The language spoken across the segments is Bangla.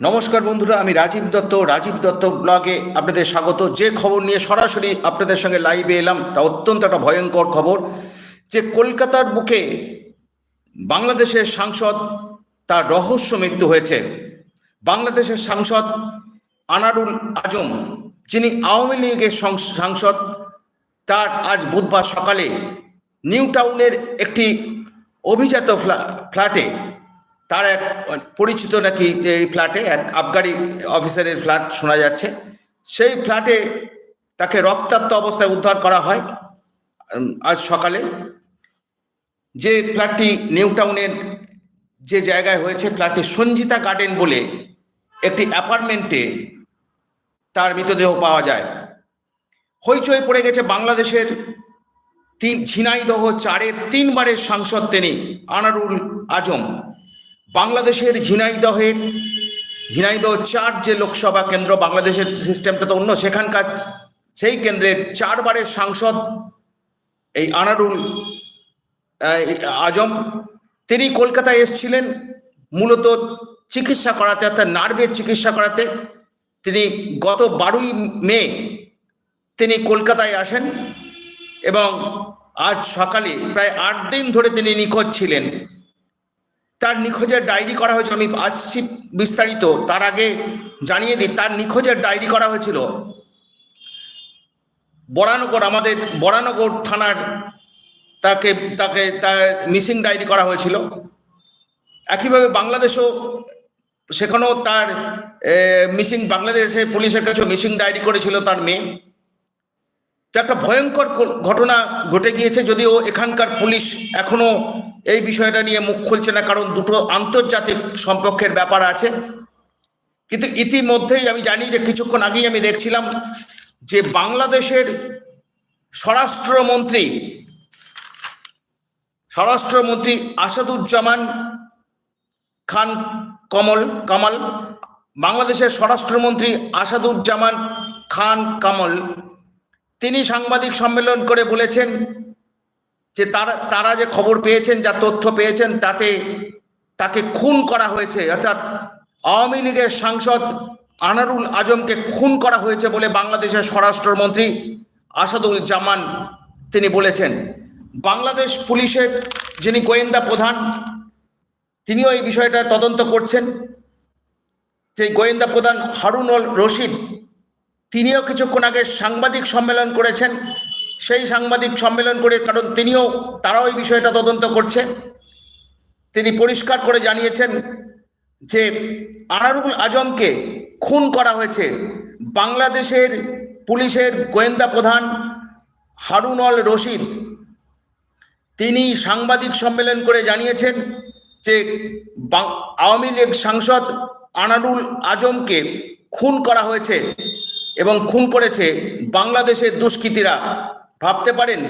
নমস্কার বন্ধুরা, আমি রাজীব দত্ত রাজীব দত্ত ব্লগে আপনাদের স্বাগত। যে খবর নিয়ে সরাসরি আপনাদের সঙ্গে লাইভে এলাম, তা অত্যন্ত একটা ভয়ঙ্কর খবর যে কলকাতার বুকে বাংলাদেশের সাংসদ তার রহস্য মৃত্যু হয়েছে। বাংলাদেশের সাংসদ আনারুল আজম, যিনি আওয়ামী লীগের সাংসদ, তার আজ বুধবার সকালে নিউ টাউনের একটি অভিজাত ফ্ল্যা- ফ্ল্যাটে তার এক পরিচিত নাকি যে এই ফ্ল্যাটে এক আবগারি অফিসারের ফ্ল্যাট শোনা যাচ্ছে। সেই ফ্ল্যাটে তাকে রক্তাক্ত অবস্থায় উদ্ধার করা হয় আজ সকালে। যে ফ্ল্যাটটি নিউ টাউনের যে জায়গায় হয়েছে ফ্ল্যাটটি সঞ্জিতা গার্ডেন বলে একটি অ্যাপার্টমেন্টে তার মৃতদেহ পাওয়া যায়। হইচই পড়ে গেছে বাংলাদেশের তিন ঝিনাইদহ চারের তিনবারের সাংসদ তিনি, আনারুল আজম। বাংলাদেশের ঝিনাইদহের ঝিনাইদহ চার যে লোকসভা কেন্দ্র, বাংলাদেশের সিস্টেমটা তো অন্য, সেখানকার সেই কেন্দ্রের চারবারের সাংসদ এই আনারুল আজম, তিনি কলকাতায় এসেছিলেন, মূলত চিকিৎসা করাতে, অর্থাৎ নার্ভের চিকিৎসা করাতে। তিনি গত বারোই মে তিনি কলকাতায় আসেন এবং আজ সকালে প্রায় আট দিন ধরে তিনি নিখোঁজ ছিলেন। তার নিখোঁজের ডায়েরি করা হয়েছিল। আমি আসছি বিস্তারিত, তার আগে জানিয়ে দিই, তার নিখোঁজের ডায়েরি করা হয়েছিল। বরানগর, আমাদের বরানগর থানার তাকে তাকে, তার মিসিং ডায়েরি করা হয়েছিল। একইভাবে বাংলাদেশও সেখানেও তার মিসিং, বাংলাদেশে পুলিশের কাছেও মিসিং ডায়েরি করেছিল তার মেয়ে। তো একটা ভয়ঙ্কর ঘটনা ঘটে গিয়েছে যদিও এখানকার পুলিশ এখনও এই বিষয়টা নিয়ে মুখ খুলছে না, কারণ দুটো আন্তর্জাতিক সম্পর্কের ব্যাপার আছে। কিন্তু ইতিমধ্যেই আমি জানি যে কিছুক্ষণ আগেই আমি দেখছিলাম যে বাংলাদেশের স্বরাষ্ট্রমন্ত্রী স্বরাষ্ট্রমন্ত্রী আসাদুজ্জামান খান কমল, কামাল, বাংলাদেশের স্বরাষ্ট্রমন্ত্রী আসাদুজ্জামান খান কামল তিনি সাংবাদিক সম্মেলন করে বলেছেন যে তারা তারা যে খবর পেয়েছেন, যা তথ্য পেয়েছেন, তাতে তাকে খুন করা হয়েছে। অর্থাৎ আওয়ামী লীগের সাংসদ আনারুল আজমকে খুন করা হয়েছে বলে বাংলাদেশের স্বরাষ্ট্রমন্ত্রী আসাদুল জামান তিনি বলেছেন। বাংলাদেশ পুলিশের যিনি গোয়েন্দা প্রধান, তিনিও এই বিষয়টা তদন্ত করছেন। সেই গোয়েন্দা প্রধান হারুনুল রশিদ তিনিও কিছুক্ষণ আগে সাংবাদিক সম্মেলন করেছেন। সেই সাংবাদিক সম্মেলন করে কারণ তিনিও, তারাও এই বিষয়টা তদন্ত করছে। তিনি পরিষ্কার করে জানিয়েছেন যে আনারুল আজমকে খুন করা হয়েছে বাংলাদেশের পুলিশের গোয়েন্দা প্রধান হারুনল রশিদ। তিনি সাংবাদিক সম্মেলন করে জানিয়েছেন যে আওয়ামী লীগ সাংসদ আনারুল আজমকে খুন করা হয়েছে। এবং খুন করেছে বাংলাদেশের দুষ্কৃতীরা। ভাবতে পারেন,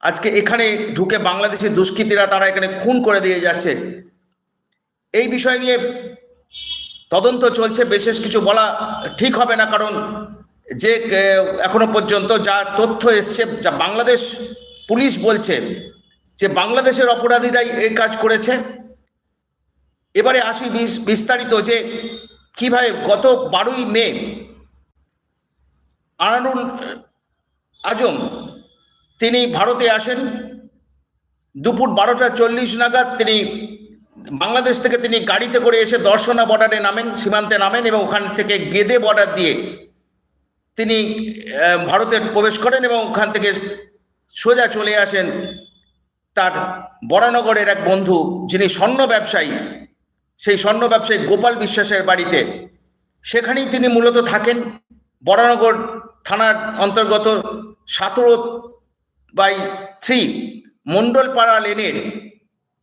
আজকে এখানে ঢুকে বাংলাদেশের দুষ্কৃতীরা তারা এখানে খুন করে দিয়ে যাচ্ছে। এই বিষয় নিয়ে তদন্ত চলছে, বিশেষ কিছু বলা ঠিক হবে না, কারণ যে এখনও পর্যন্ত যা তথ্য এসছে, যা বাংলাদেশ পুলিশ বলছে যে বাংলাদেশের অপরাধীরাই এই কাজ করেছে। এবারে আসি বিস- বিস্তারিত যে কীভাবে গত বারোই মে আনারুল আজম, তিনি ভারতে আসেন। দুপুর বারোটা চল্লিশ নাগাদ তিনি বাংলাদেশ থেকে তিনি গাড়িতে করে এসে দর্শনা বর্ডারে নামেন, সীমান্তে নামেন এবং ওখান থেকে গেদে বর্ডার দিয়ে তিনি ভারতে প্রবেশ করেন এবং ওখান থেকে সোজা চলে আসেন তার বরানগরের এক বন্ধু যিনি স্বর্ণ ব্যবসায়ী। সেই স্বর্ণ ব্যবসায়ী গোপাল বিশ্বাসের বাড়িতে। সেখানেই তিনি মূলত থাকেন। বরানগর থানার অন্তর্গত সতেরো বাই থ্রি মণ্ডলপাড়া লেনের,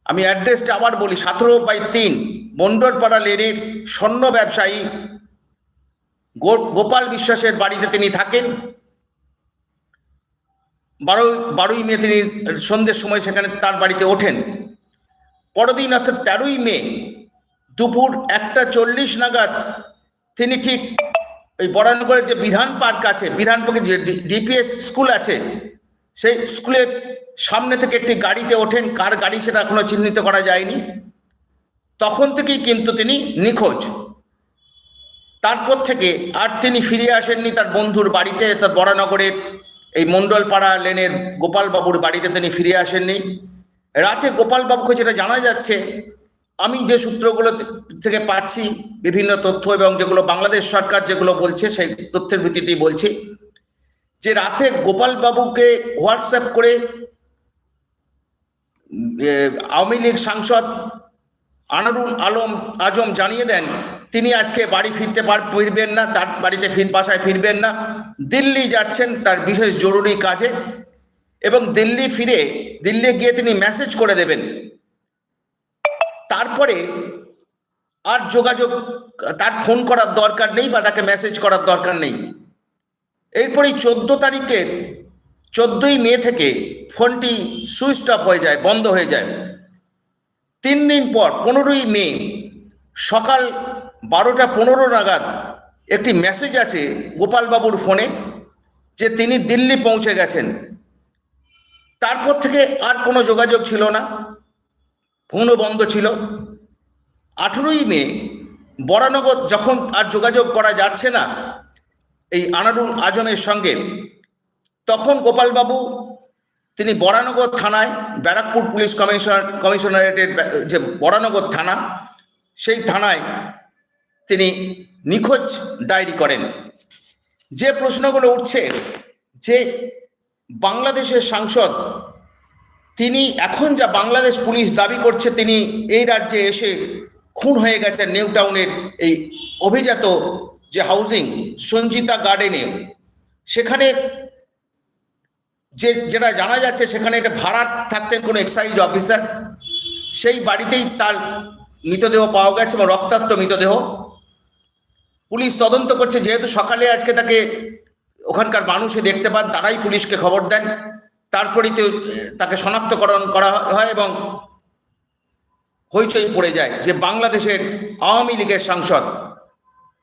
আমি অ্যাড্রেসটা আবার বলি, সতেরো বাই তিন মণ্ডলপাড়া লেনের স্বর্ণ ব্যবসায়ী গোপাল বিশ্বাসের বাড়িতে তিনি থাকেন। বারোই বারোই মে তিনি সন্ধ্যের সময় সেখানে তার বাড়িতে ওঠেন। পরদিন অর্থাৎ তেরোই মে দুপুর একটা চল্লিশ নাগাদ তিনি ঠিক ওই বরানগরের যে বিধান পার্ক আছে, বিধান পার্কে যে ডিপিএস স্কুল আছে, সেই স্কুলের সামনে থেকে একটি গাড়িতে ওঠেন। কার গাড়ি সেটা এখনও চিহ্নিত করা যায়নি। তখন থেকেই কিন্তু তিনি নিখোঁজ। তারপর থেকে আর তিনি ফিরে আসেননি তার বন্ধুর বাড়িতে। তার বরানগরের এই মণ্ডলপাড়া লেনের গোপালবাবুর বাড়িতে তিনি ফিরে আসেননি। রাতে গোপালবাবুকে যেটা জানা যাচ্ছে আমি যে সূত্রগুলো থেকে পাচ্ছি, বিভিন্ন তথ্য এবং যেগুলো বাংলাদেশ সরকার যেগুলো বলছে, সেই তথ্যের ভিত্তিতেই বলছি যে রাতে গোপালবাবুকে হোয়াটসঅ্যাপ করে আওয়ামী লীগ সাংসদ আনারুল আলম আজম জানিয়ে দেন, তিনি আজকে বাড়ি ফিরতে পার- ফিরবেন না, তার বাড়িতে ফির, বাসায় ফিরবেন না, দিল্লি যাচ্ছেন তার বিশেষ জরুরি কাজে এবং দিল্লি ফিরে, দিল্লি গিয়ে তিনি মেসেজ করে দেবেন। তারপরে আর যোগাযোগ, তার ফোন করার দরকার নেই বা তাকে মেসেজ করার দরকার নেই। এরপরই চোদ্দ তারিখে, চোদ্দই মে থেকে ফোনটি সুইচ অফ হয়ে যায়, বন্ধ হয়ে যায়। তিন দিন পর, পনেরোই মে, সকাল বারোটা পনেরো নাগাদ একটি মেসেজ আছে গোপালবাবুর ফোনে যে তিনি দিল্লি পৌঁছে গেছেন। তারপর থেকে আর কোনো যোগাযোগ ছিল না। ফোনও বন্ধ ছিল। আঠেরোই মে, বরানগর যখন আর যোগাযোগ করা যাচ্ছে না, এই আনারুল আজমের সঙ্গে, তখন গোপালবাবু, তিনি বরানগর থানায়, ব্যারাকপুর পুলিশ কমিশনার কমিশনারেটের যে বরানগর থানা, সেই থানায় তিনি নিখোঁজ ডায়েরি করেন। যে প্রশ্নগুলো উঠছে, যে বাংলাদেশের সাংসদ তিনি এখন যা বাংলাদেশ পুলিশ দাবি করছে, তিনি এই রাজ্যে এসে খুন হয়ে গেছেন নিউ টাউনের এই অভিজাত যে হাউজিং সঞ্জিতা গার্ডেনে সেখানে যে, যেটা জানা যাচ্ছে, সেখানে একটা ভাড়া থাকতেন কোনো এক্সাইজ অফিসার সেই বাড়িতেই তার মৃতদেহ পাওয়া গেছে এবং রক্তাক্ত মৃতদেহ। পুলিশ তদন্ত করছে, যেহেতু সকালে আজকে তাকে ওখানকার মানুষে দেখতে পান, তারাই পুলিশকে খবর দেন। তারপরেই তো তাকে শনাক্তকরণ করা হয় এবং হইচই পড়ে যায় যে বাংলাদেশের আওয়ামী লীগের সাংসদ।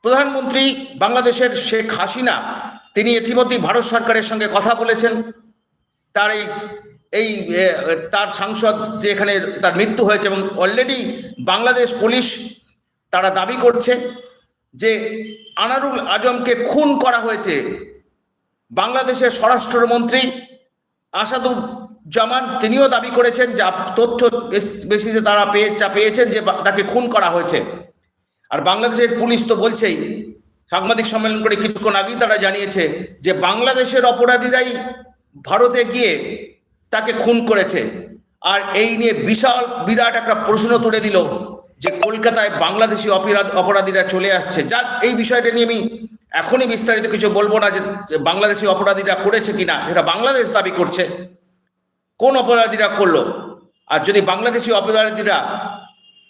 প্রধানমন্ত্রী বাংলাদেশের শেখ হাসিনা, তিনি ইতিমধ্যেই ভারত সরকারের সঙ্গে কথা বলেছেন। তার এই এই তার সাংসদ যে এখানে তার মৃত্যু হয়েছে এবং অলরেডি বাংলাদেশ পুলিশ তারা দাবি করছে যে আনারুল আজমকে খুন করা হয়েছে। বাংলাদেশের স্বরাষ্ট্রমন্ত্রী আসাদুজ্জামান তিনিও দাবি করেছেন যে তথ্য বেশ- বেশিতে তারা পেয়ে যা পেয়েছেন যে তাকে খুন করা হয়েছে। আর বাংলাদেশের পুলিশ তো বলছেই, সাংবাদিক সম্মেলন করে কিছুক্ষণ আগেই তারা জানিয়েছে যে বাংলাদেশের অপরাধীরাই ভারতে গিয়ে তাকে খুন করেছে। আর এই নিয়ে বিশাল, বিরাট একটা প্রশ্ন তুলে দিল যে কলকাতায় বাংলাদেশি অপরাধ, অপরাধীরা চলে আসছে। যা, এই বিষয়টা নিয়ে আমি এখনই বিস্তারিত কিছু বলব না যে বাংলাদেশি অপরাধীরা করেছে কিনা এটা বাংলাদেশ দাবি করছে। কোন অপরাধীরা করল? আর যদি বাংলাদেশি অপরাধীরা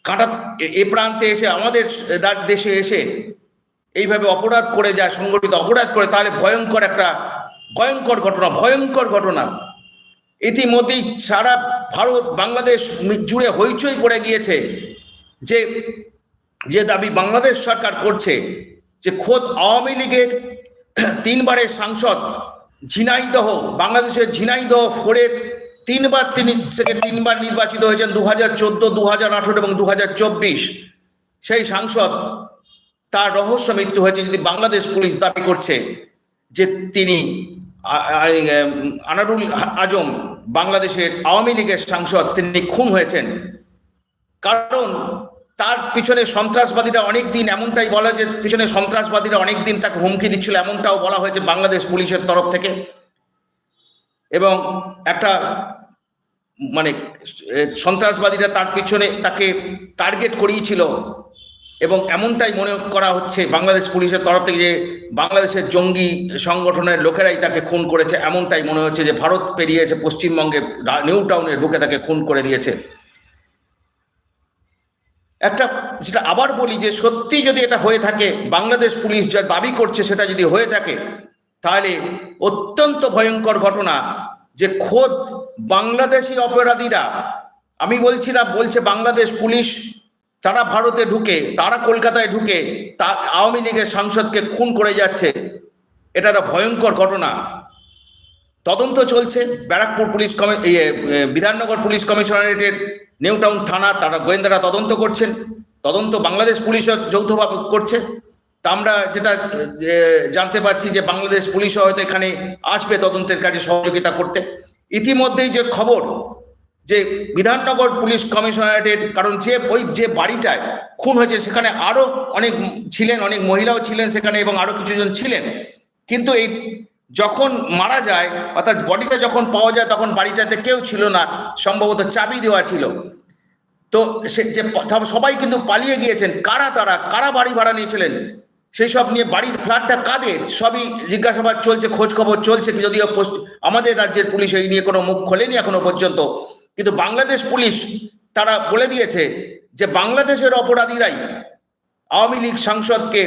কাঁটা এ- প্রান্তে এসে আমাদের দেশে এসে এইভাবে অপরাধ করে যায়, সংগঠিত অপরাধ করে, তাহলে ভয়ঙ্কর একটা ভয়ঙ্কর ঘটনা ভয়ঙ্কর ঘটনা। ইতিমধ্যেই সারা ভারত, বাংলাদেশ জুড়ে হইচই পড়ে গিয়েছে যে যে দাবি বাংলাদেশ সরকার করছে যে খোদ আওয়ামী লীগের তিনবারের সাংসদ ঝিনাইদহ, বাংলাদেশের ঝিনাইদহ ফোরের তিনবার তিনি থেকে তিনবার নির্বাচিত হয়েছেন দু হাজার চোদ্দ দু হাজার আঠেরো এবং দু হাজার চব্বিশ। সেই সাংসদ, তার রহস্য মৃত্যু হয়েছে যদি বাংলাদেশ পুলিশ দাবি করছে যে তিনি আনারুল আজম বাংলাদেশের আওয়ামী লীগের সাংসদ, তিনি খুন হয়েছেন। কারণ তার পিছনে সন্ত্রাসবাদীরা অনেক দিন এমনটাই বলা যে পিছনে সন্ত্রাসবাদীরা অনেক দিন তাকে হুমকি দিচ্ছিল, এমনটাও বলা হয়েছে বাংলাদেশ পুলিশের তরফ থেকে। এবং একটা মানে সন্ত্রাসবাদীরা তার পিছনে তাকে টার্গেট করিয়েছিল এবং এমনটাই মনে করা হচ্ছে বাংলাদেশ পুলিশের তরফ থেকে যে বাংলাদেশের জঙ্গি সংগঠনের লোকেরাই তাকে খুন করেছে, এমনটাই মনে হচ্ছে যে ভারত পেরিয়েছে পশ্চিমবঙ্গের, নিউ টাউনের বুকে তাকে খুন করে দিয়েছে। একটা যেটা আবার বলি যে সত্যি যদি এটা হয়ে থাকে বাংলাদেশ পুলিশ যা দাবি করছে সেটা যদি হয়ে থাকে তাহলে অত্যন্ত ভয়ঙ্কর ঘটনা যে খোদ বাংলাদেশি অপরাধীরা আমি বলছি না বলছে বাংলাদেশ পুলিশ তারা ভারতে ঢুকে তারা কলকাতায় ঢুকে তা আওয়ামী লীগের সাংসদকে খুন করে যাচ্ছে এটা একটা ভয়ঙ্কর ঘটনা। তদন্ত চলছে ব্যারাকপুর পুলিশ কমি ইয়ে, বিধাননগর পুলিশ কমিশনারেটের নিউ টাউন থানা, তারা গোয়েন্দারা তদন্ত করছেন। তদন্ত বাংলাদেশ পুলিশও যৌথভাবে করছে। তা আমরা যেটা জানতে পারছি যে বাংলাদেশ পুলিশও হয়তো এখানে আসবে তদন্তের কাজে সহযোগিতা করতে। ইতিমধ্যেই যে খবর যে বিধাননগর পুলিশ কমিশনারেটের, কারণ যে, ওই যে বাড়িটায় খুন হয়েছে, সেখানে আরও অনেক ছিলেন, অনেক মহিলাও ছিলেন সেখানে এবং আরও কিছুজন ছিলেন। কিন্তু এই যখন মারা যায়, অর্থাৎ বডিটা যখন পাওয়া যায়, তখন বাড়িটাতে কেউ ছিল না, সম্ভবত চাবি দেওয়া ছিল। তো সে, যে সবাই কিন্তু পালিয়ে গিয়েছেন। কারা তারা? কারা বাড়ি ভাড়া নিয়েছিলেন? সেই সব নিয়ে বাড়ির ফ্ল্যাটটা কাদের? সবই জিজ্ঞাসাবাদ চলছে খোঁজ খবর চলছে যদিও আমাদের রাজ্যের পুলিশ এই নিয়ে কোনো মুখ খোলেনি এখনও পর্যন্ত। কিন্তু বাংলাদেশ পুলিশ, তারা বলে দিয়েছে যে বাংলাদেশের অপরাধীরাই আওয়ামী লীগ সাংসদকে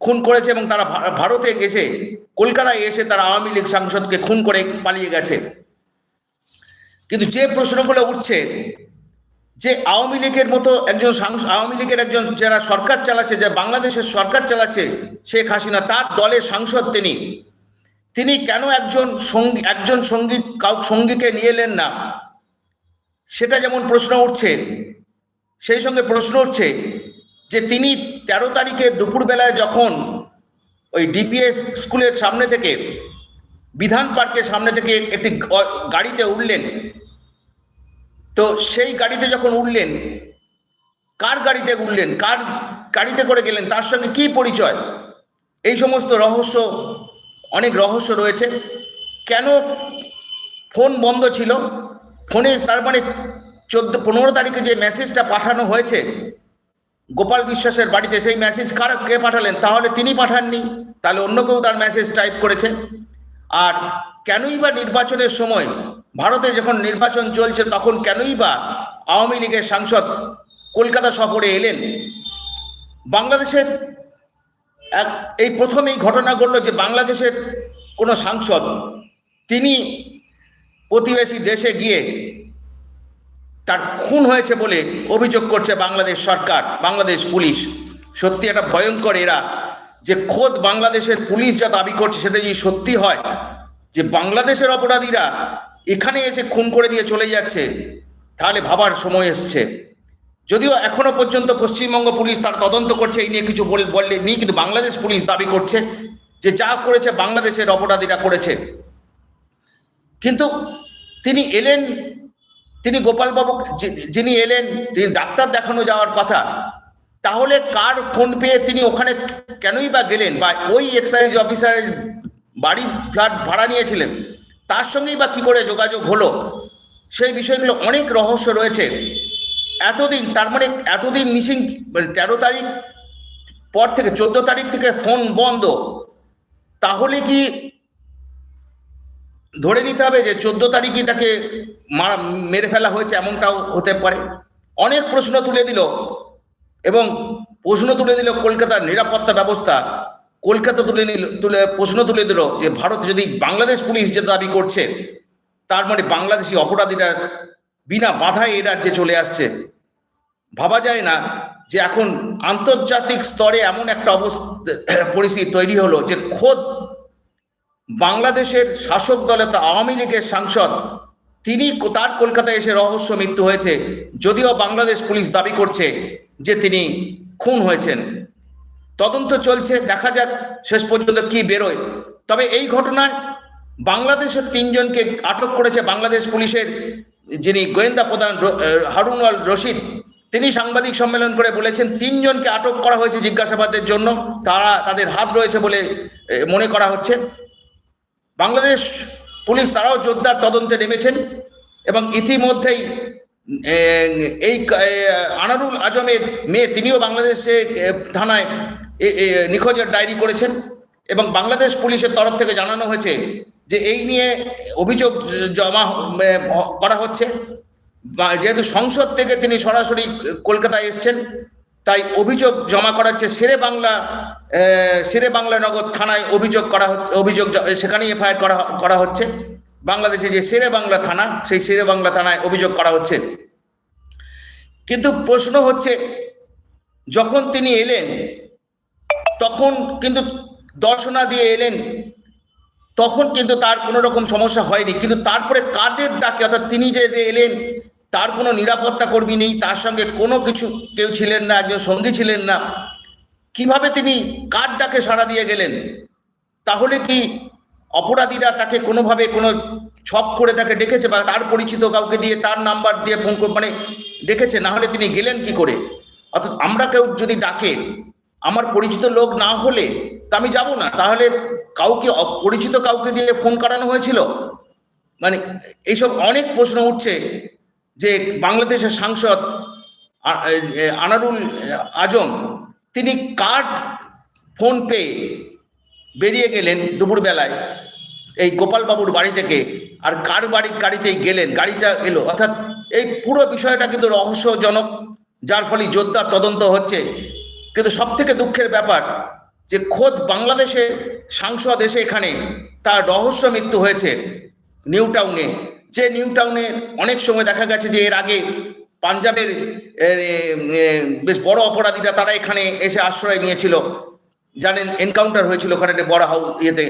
খুন করেছে এবং তারা ভারতে এসে কলকাতায় এসে তারা আওয়ামী লীগ সাংসদকে খুন করে পালিয়ে গেছে। কিন্তু যে প্রশ্নগুলো উঠছে, যে আওয়ামী লীগের মতো একজন আওয়ামী লীগের একজন যারা সরকার চালাচ্ছে যে বাংলাদেশের সরকার চালাচ্ছে, শেখ হাসিনা, তার দলের সাংসদ তিনি। তিনি কেন একজন সঙ্গী একজন সংগীত কাউ সঙ্গীকে নিয়ে এলেন না? সেটা যেমন প্রশ্ন উঠছে, সেই সঙ্গে প্রশ্ন উঠছে যে তিনি তেরো তারিখে দুপুরবেলায় যখন ওই ডিপিএস স্কুলের সামনে থেকে বিধান পার্কের সামনে থেকে একটি গাড়িতে উঠলেন। তো সেই গাড়িতে যখন উঠলেন, কার গাড়িতে উঠলেন, কার গাড়িতে করে গেলেন, তার সঙ্গে কি পরিচয়? এই সমস্ত রহস্য, অনেক রহস্য রয়েছে। কেন ফোন বন্ধ ছিল? ফোনে তার মানে চোদ্দ, পনেরো তারিখে যে মেসেজটা পাঠানো হয়েছে গোপাল বিশ্বাসের বাড়িতে সেই মেসেজ কার কে পাঠালেন? তাহলে তিনি পাঠাননি। তাহলে অন্য কেউ তার মেসেজ টাইপ করেছে। আর কেনই বা নির্বাচনের সময় ভারতে যখন নির্বাচন চলছে, তখন কেনই বা আওয়ামী লীগের সাংসদ কলকাতা সফরে এলেন? বাংলাদেশের এক এই প্রথম এই ঘটনা ঘটল যে বাংলাদেশের কোনো সাংসদ, তিনি প্রতিবেশী দেশে গিয়ে তার খুন হয়েছে বলে অভিযোগ করছে বাংলাদেশ সরকার, বাংলাদেশ পুলিশ। সত্যি একটা ভয়ঙ্কর এরা। যে খোদ বাংলাদেশের পুলিশ যা দাবি করছে সেটা যদি সত্যি হয়, যে বাংলাদেশের অপরাধীরা এখানে এসে খুন করে দিয়ে চলে যাচ্ছে, তাহলে ভাবার সময় এসছে। যদিও এখনও পর্যন্ত পশ্চিমবঙ্গ পুলিশ তার তদন্ত করছে, এই নিয়ে কিছু বল- বললেনি কিন্তু বাংলাদেশ পুলিশ দাবি করছে যে যা করেছে বাংলাদেশের অপরাধীরা করেছে। কিন্তু তিনি এলেন তিনি গোপালবাবু যিনি এলেন, তিনি ডাক্তার দেখানো যাওয়ার কথা, তাহলে কার ফোন পেয়ে তিনি ওখানে কেনই বা গেলেন? বা ওই এক্সাইজ অফিসারের বাড়ি ফ্ল্যাট ভাড়া নিয়েছিলেন? তার সঙ্গেই বা কি করে যোগাযোগ হলো? সেই বিষয়গুলো অনেক রহস্য রয়েছে। এতদিন, তার মানে এতদিন মিসিং তেরো তারিখ পর থেকে, চোদ্দ তারিখ থেকে ফোন বন্ধ। তাহলে কি ধরে নিতে হবে যে চোদ্দ তারিখই তাকে মারা, মেরে ফেলা হয়েছে এমনটাও হতে পারে। অনেক প্রশ্ন তুলে দিল এবং প্রশ্ন তুলে দিল কলকাতার নিরাপত্তা ব্যবস্থা। কলকাতা তুলে নিল, তুলে, প্রশ্ন তুলে দিল যে ভারত যদি বাংলাদেশ পুলিশ যে দাবি করছে, তার মানে বাংলাদেশি অপরাধীরা বিনা বাধায় এই রাজ্যে চলে আসছে। ভাবা যায় না যে এখন আন্তর্জাতিক স্তরে এমন একটা অবস্থা, পরিস্থিতি তৈরি হলো যে খোদ বাংলাদেশের শাসক দলে তা আওয়ামী লীগের সাংসদ, তিনি তার কলকাতায় এসে রহস্য মৃত্যু হয়েছে। যদিও বাংলাদেশ পুলিশ দাবি করছে যে তিনি খুন হয়েছেন। তদন্ত চলছে, দেখা যাক শেষ পর্যন্ত কি বেরোয়। তবে এই ঘটনায় বাংলাদেশের তিনজনকে আটক করেছে বাংলাদেশ পুলিশের যিনি গোয়েন্দা প্রধান র- হারুন আল রশিদ, তিনি সাংবাদিক সম্মেলন করে বলেছেন, তিনজনকে আটক করা হয়েছে জিজ্ঞাসাবাদের জন্য। তারা তাদের হাত রয়েছে বলে মনে করা হচ্ছে। বাংলাদেশ পুলিশ তারাও জোরদার তদন্তে নেমেছেন এবং ইতিমধ্যেই এই আনারুল আজমের মেয়ে তিনিও বাংলাদেশে থানায় নিখোঁজের ডায়েরি করেছেন এবং বাংলাদেশ পুলিশের তরফ থেকে জানানো হয়েছে যে এই নিয়ে অভিযোগ জমা করা হচ্ছে। যেহেতু সংসদ থেকে তিনি সরাসরি কলকাতায় এসছেন, তাই অভিযোগ জমা করাচ্ছে শেরে বাংলা শেরে বাংলা নগর থানায় অভিযোগ করা অভিযোগ সেখানেই এফআইআর করা করা হচ্ছে। বাংলাদেশে যে শেরে বাংলা থানা, সেই শেরে বাংলা থানায় অভিযোগ করা হচ্ছে। কিন্তু প্রশ্ন হচ্ছে, যখন তিনি এলেন, তখন কিন্তু দর্শনা দিয়ে এলেন, তখন কিন্তু তার কোনো রকম সমস্যা হয়নি। কিন্তু তারপরে কাদের ডাকে, অর্থাৎ তিনি যে এলেন, তার কোনো নিরাপত্তা কর্মী নেই, তার সঙ্গে কোনো কিছু কেউ ছিলেন না, একজন সঙ্গী ছিলেন না। কীভাবে তিনি কার ডাকে সাড়া দিয়ে গেলেন? তাহলে কি অপরাধীরা তাকে কোনোভাবে কোনো ছক করে তাকে ডেকেছে বা তার পরিচিত কাউকে দিয়ে, তার নাম্বার দিয়ে ফোন মানে ডেকেছে, না হলে তিনি গেলেন কি করে? অর্থাৎ আমরা কেউ যদি ডাকে, আমার পরিচিত লোক না হলে তা আমি যাব না। তাহলে কাউকে পরিচিত কাউকে দিয়ে ফোন করানো হয়েছিল? মানে এইসব অনেক প্রশ্ন উঠছে যে বাংলাদেশের সাংসদ আনারুল আজম তিনি কার ফোন পেয়ে বেরিয়ে গেলেন দুপুরবেলায়। এই গোপালবাবুর বাড়ি থেকে আর কার বাড়ির গাড়িতেই গেলেন, গাড়িটা এলো। অর্থাৎ এই পুরো বিষয়টা কিন্তু রহস্যজনক, যার ফলে যোদ্ধা তদন্ত হচ্ছে। কিন্তু সব থেকে দুঃখের ব্যাপার যে খোদ বাংলাদেশে সাংসদ এসে এখানে তার রহস্য মৃত্যু হয়েছে নিউ টাউনে। যে নিউ টাউনে অনেক সময় দেখা গেছে যে এর আগে পাঞ্জাবের বেশ বড় অপরাধীরা তারা এখানে এসে আশ্রয় নিয়েছিল। জানেন এনকাউন্টার হয়েছিল ওখানে একটা বড় হাউ, ইয়েতে।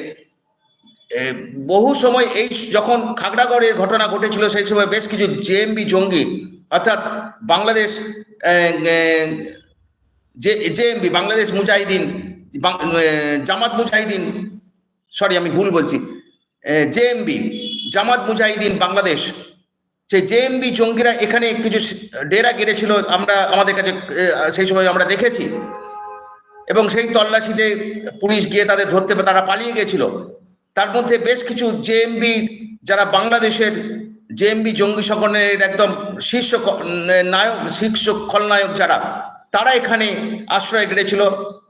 বহু সময় এই যখন খাগড়াগড়ের ঘটনা ঘটেছিল, সেই সময় বেশ কিছু জেএমবি জঙ্গি, অর্থাৎ বাংলাদেশ যে জেএমবি বাংলাদেশ মুজাহিদিন জামাত মুজাহিদিন, সরি আমি ভুল বলছি জেএমবি জামাত মুজাহিদিন বাংলাদেশ সেই জেএমবি জঙ্গিরা এখানে কিছু ডেরা গেড়েছিল, আমরা, আমাদের কাছে সেই সময় আমরা দেখেছি। এবং সেই তল্লাশিতে পুলিশ গিয়ে তাদের ধরতে, তারা পালিয়ে গেছিল। তার মধ্যে বেশ কিছু জেএমবি যারা বাংলাদেশের জেএমবি জঙ্গি সংগঠনের একদম শীর্ষ নায়ক, শীর্ষ খলনায়ক যারা, তারা এখানে আশ্রয় গেড়েছিল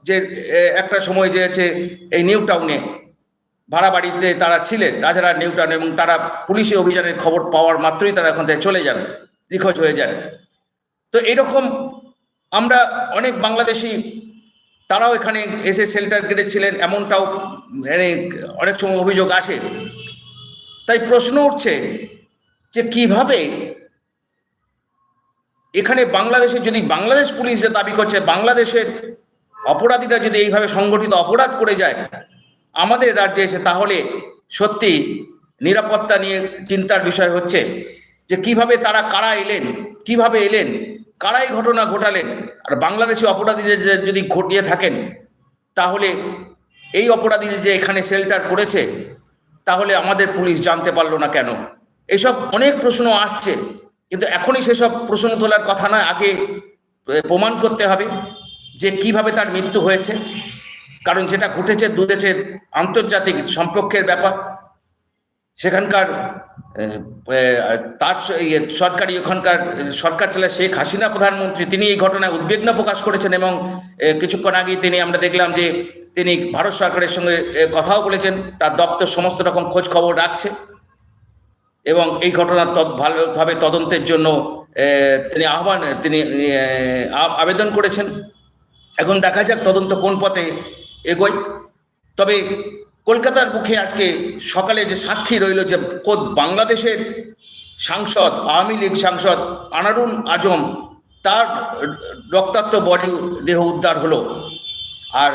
যে একটা সময় যে আছে এই নিউ টাউনে। ভাড়া বাড়িতে তারা ছিলেন। রাজারা নিউটন এবং তারা পুলিশি অভিযানের খবর পাওয়ার মাত্রই তারা এখান থেকে চলে যান, নিখোঁজ হয়ে যান। তো এরকম আমরা অনেক বাংলাদেশি, তারাও এখানে এসে শেল্টার কেটেছিলেন এমনটাও মানে অনেক সময় অভিযোগ আসে। তাই প্রশ্ন উঠছে যে কীভাবে এখানে বাংলাদেশে যদি বাংলাদেশ পুলিশ দাবি করছে, বাংলাদেশের অপরাধীরা যদি এইভাবে সংগঠিত অপরাধ করে যায় আমাদের রাজ্যে এসে তাহলে সত্যি নিরাপত্তা নিয়ে চিন্তার বিষয় হচ্ছে যে কীভাবে তারা কারা এলেন, কীভাবে এলেন, কারাই ঘটনা ঘটালেন। আর বাংলাদেশি অপরাধীদের যদি ঘটিয়ে থাকেন, তাহলে এই অপরাধীরা যে এখানে শেল্টার করেছে, তাহলে আমাদের পুলিশ জানতে পারল না কেন? এসব অনেক প্রশ্ন আসছে, কিন্তু এখনই সেসব প্রশ্ন তোলার কথা নয়। আগে প্রমাণ করতে হবে যে কীভাবে তার মৃত্যু হয়েছে। কারণ যেটা ঘটেছে দু দেশের আন্তর্জাতিক সম্পর্কের ব্যাপার। সেখানকার তার ইয়ে, সরকারি ওখানকার সরকার চালায় শেখ হাসিনা প্রধানমন্ত্রী তিনি এই ঘটনায় উদ্বিগ্ন প্রকাশ করেছেন এবং কিছুক্ষণ আগেই তিনি আমরা দেখলাম যে তিনি ভারত সরকারের সঙ্গে কথাও বলেছেন তার দপ্তর সমস্ত রকম খোঁজ খবর রাখছে এবং এই ঘটনার ভালোভাবে তদন্তের জন্য তিনি আহ্বান তিনি আবেদন করেছেন। এখন দেখা যাক তদন্ত কোন পথে এগোয়। তবে কলকাতার মুখে আজকে সকালে যে সাক্ষী রইল যে খোদ বাংলাদেশের সাংসদ, আওয়ামী লীগ সাংসদ আনারুল আজম, তার রক্তাক্ত বডি দেহ উদ্ধার হলো। আর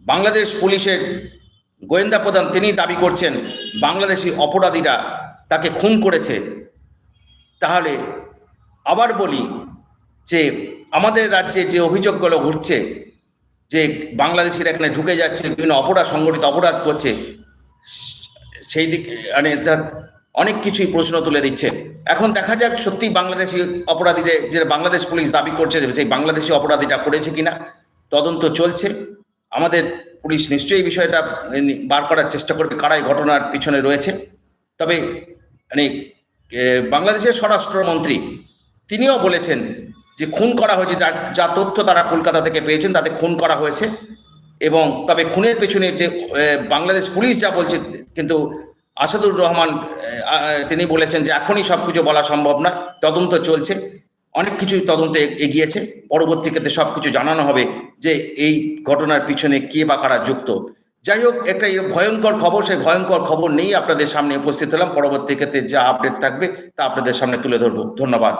বাংলাদেশ পুলিশের গোয়েন্দা প্রধান তিনি দাবি করছেন, বাংলাদেশি অপরাধীরা তাকে খুন করেছে। তাহলে আবার বলি যে আমাদের রাজ্যে যে অভিযোগগুলো ঘটছে যে বাংলাদেশিরা এখানে ঢুকে যাচ্ছে, বিভিন্ন অপরাধ, সংগঠিত অপরাধ করছে, সেই দিক মানে তার অনেক কিছুই প্রশ্ন তুলে দিচ্ছে। এখন দেখা যাক সত্যি বাংলাদেশি অপরাধীদের, যে বাংলাদেশ পুলিশ দাবি করছে সেই বাংলাদেশি অপরাধীটা করেছে কিনা, তদন্ত চলছে। আমাদের পুলিশ নিশ্চয়ই বিষয়টা বার করার চেষ্টা করবে, কারাই ঘটনার পিছনে রয়েছে। তবে মানে বাংলাদেশের স্বরাষ্ট্রমন্ত্রী, তিনিও বলেছেন যে খুন করা হয়েছে, যা যা তথ্য তারা কলকাতা থেকে পেয়েছেন, তাতে খুন করা হয়েছে। এবং তবে খুনের পেছনে যে বাংলাদেশ পুলিশ যা বলছে, কিন্তু আসাদুর রহমান তিনি বলেছেন যে এখনই সব কিছু বলা সম্ভব নয়, তদন্ত চলছে। অনেক কিছুই তদন্ত এগিয়েছে, পরবর্তী ক্ষেত্রে সব কিছু জানানো হবে যে এই ঘটনার পিছনে কে বা কারা যুক্ত। যাই হোক, একটা ভয়ঙ্কর খবর, সেই ভয়ঙ্কর খবর নিয়েই আপনাদের সামনে উপস্থিত হলাম। পরবর্তী ক্ষেত্রে যা আপডেট থাকবে, তা আপনাদের সামনে তুলে ধরবো। ধন্যবাদ।